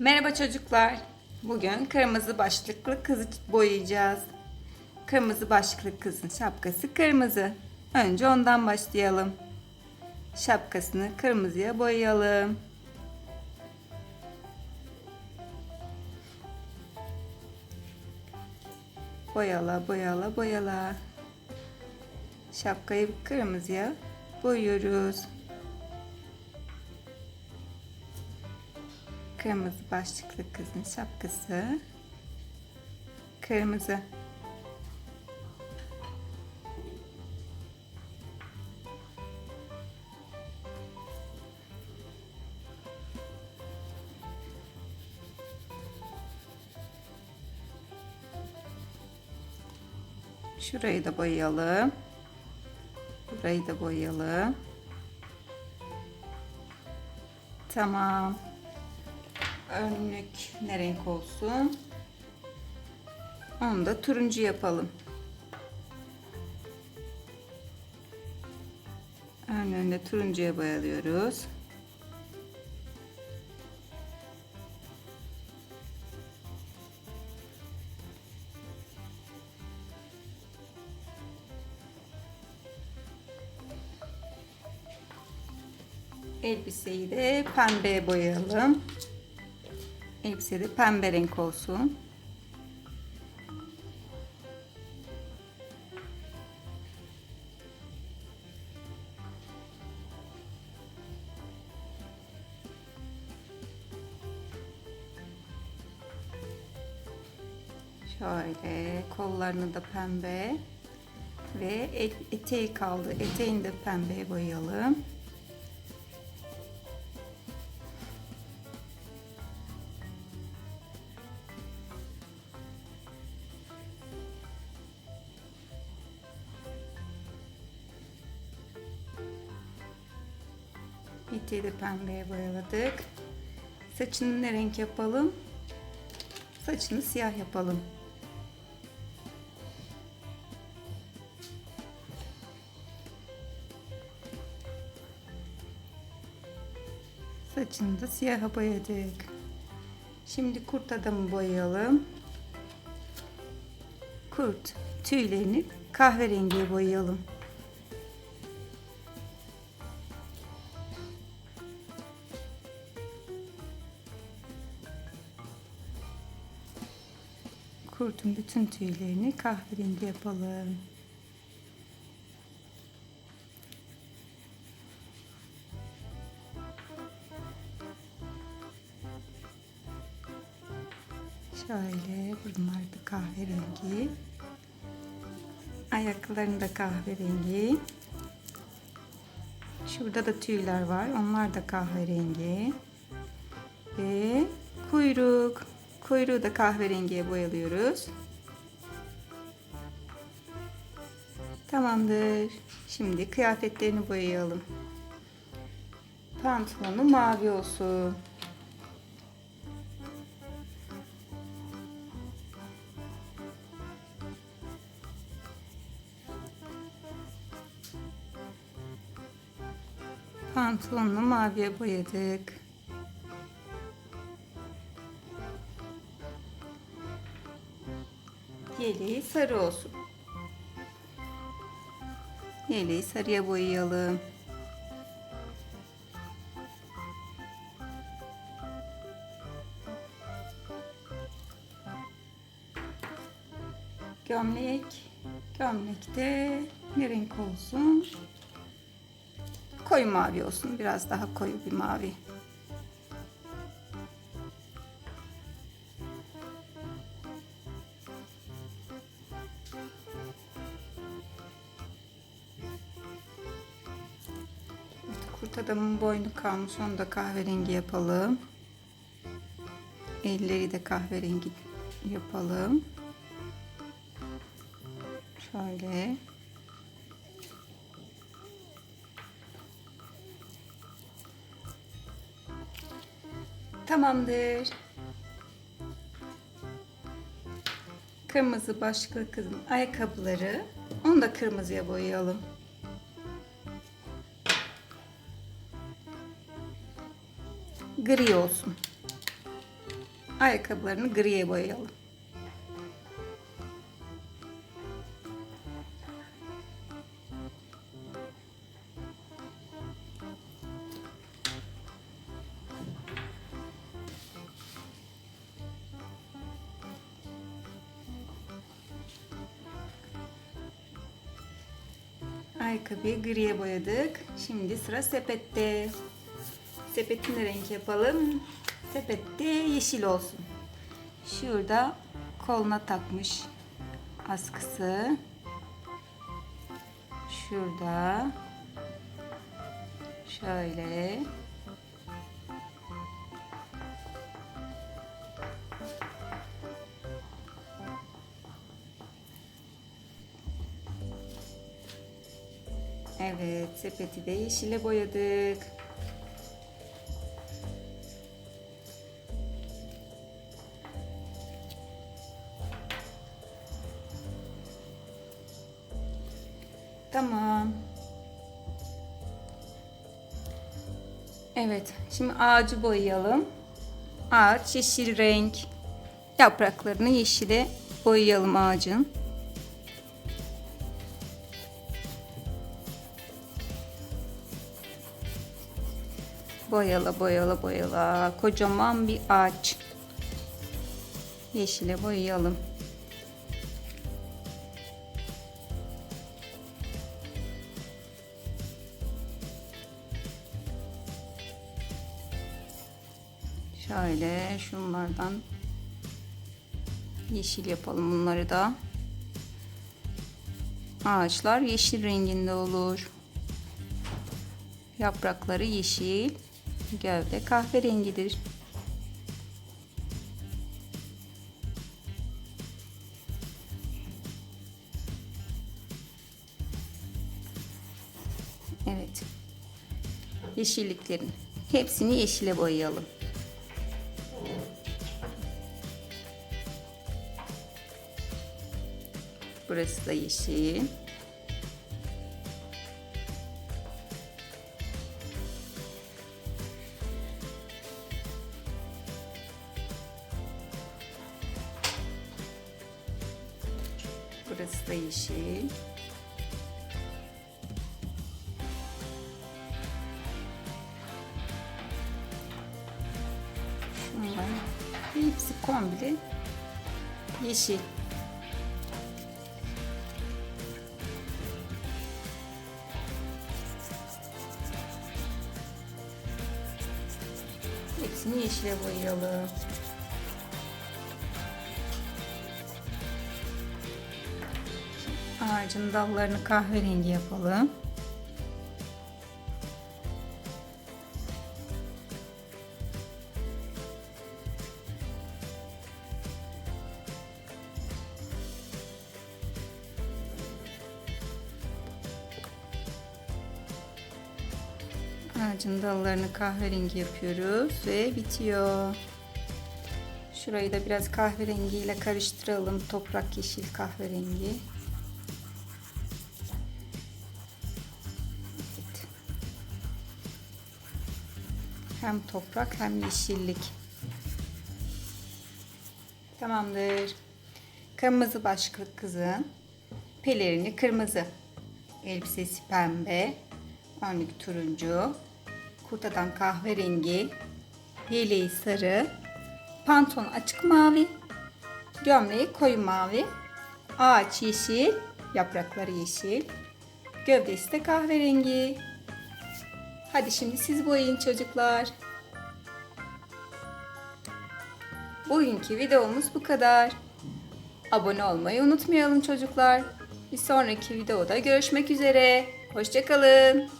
Merhaba çocuklar. Bugün kırmızı başlıklı kızı boyayacağız. Kırmızı başlıklı kızın şapkası kırmızı. Önce ondan başlayalım. Şapkasını kırmızıya boyayalım. Boyala, boyala, boyala. Şapkayı kırmızıya boyuyoruz. Kırmızı başlıklı kızın şapkası. Kırmızı. Şurayı da boyayalım. Burayı da boyayalım. Tamam. Önlük ne renk olsun? Onu da turuncu yapalım. Önlüğünü turuncuya boyalıyoruz. Elbiseyi de pembe boyayalım. Elbise de pembe renk olsun. Şöyle kollarını da pembe ve et- eteği kaldı. Eteğini de pembeye boyayalım. Eteği de pembeye boyaladık. Saçını ne renk yapalım? Saçını siyah yapalım. Saçını da siyaha boyadık. Şimdi kurt adamı boyayalım. Kurt tüylerini kahverengiye boyayalım. Kurtun bütün tüylerini kahverengi yapalım. Şöyle bunlar da kahverengi. Ayaklarını da kahverengi. Şurada da tüyler var. Onlar da kahverengi. Ve kuyruk. Kuyruğu da kahverengiye boyalıyoruz. Tamamdır. Şimdi kıyafetlerini boyayalım. Pantolonu mavi olsun. Pantolonunu maviye boyadık. Yeleği sarı olsun. Yeleği sarıya boyayalım. Gömlek. Gömlekte ne renk olsun? Koyu mavi olsun. Biraz daha koyu bir mavi. Kurt adamın boynu kalmış. Onu da kahverengi yapalım. Elleri de kahverengi yapalım. Şöyle. Tamamdır. Kırmızı başlıklı kızın ayakkabıları. Onu da kırmızıya boyayalım. Gri olsun. ayakkabılarını griye boyayalım. Ayakkabıyı griye boyadık. Şimdi sıra sepette. Sepeti ne renk yapalım? Sepette yeşil olsun. Şurada koluna takmış askısı. Şurada. Şöyle. Evet, sepeti de yeşile boyadık. Evet, şimdi ağacı boyayalım. Ağaç yeşil renk. Yapraklarını yeşile boyayalım ağacın. Boyala boyala boyala. Kocaman bir ağaç. Yeşile boyayalım. Şöyle şunlardan yeşil yapalım bunları da. Ağaçlar yeşil renginde olur. Yaprakları yeşil, gövde kahverengidir. Evet. Yeşilliklerin hepsini yeşile boyayalım. Burası da yeşil. Burası da yeşil. Şunlar hepsi komple yeşil. Hepsini yeşile boyayalım. Ağacın dallarını kahverengi yapalım. Ağacın dallarını kahverengi yapıyoruz ve bitiyor. Şurayı da biraz kahverengiyle karıştıralım. Toprak yeşil kahverengi. Evet. Hem toprak hem yeşillik. Tamamdır. Kırmızı başlıklı kızın pelerini kırmızı. Elbisesi pembe. Önlük turuncu. Kurtadan kahverengi. Yeleği sarı. Pantolon açık mavi. Gömleği koyu mavi. Ağaç yeşil. Yaprakları yeşil. Gövdesi de kahverengi. Hadi şimdi siz boyayın çocuklar. Bugünkü videomuz bu kadar. Abone olmayı unutmayalım çocuklar. Bir sonraki videoda görüşmek üzere. Hoşçakalın.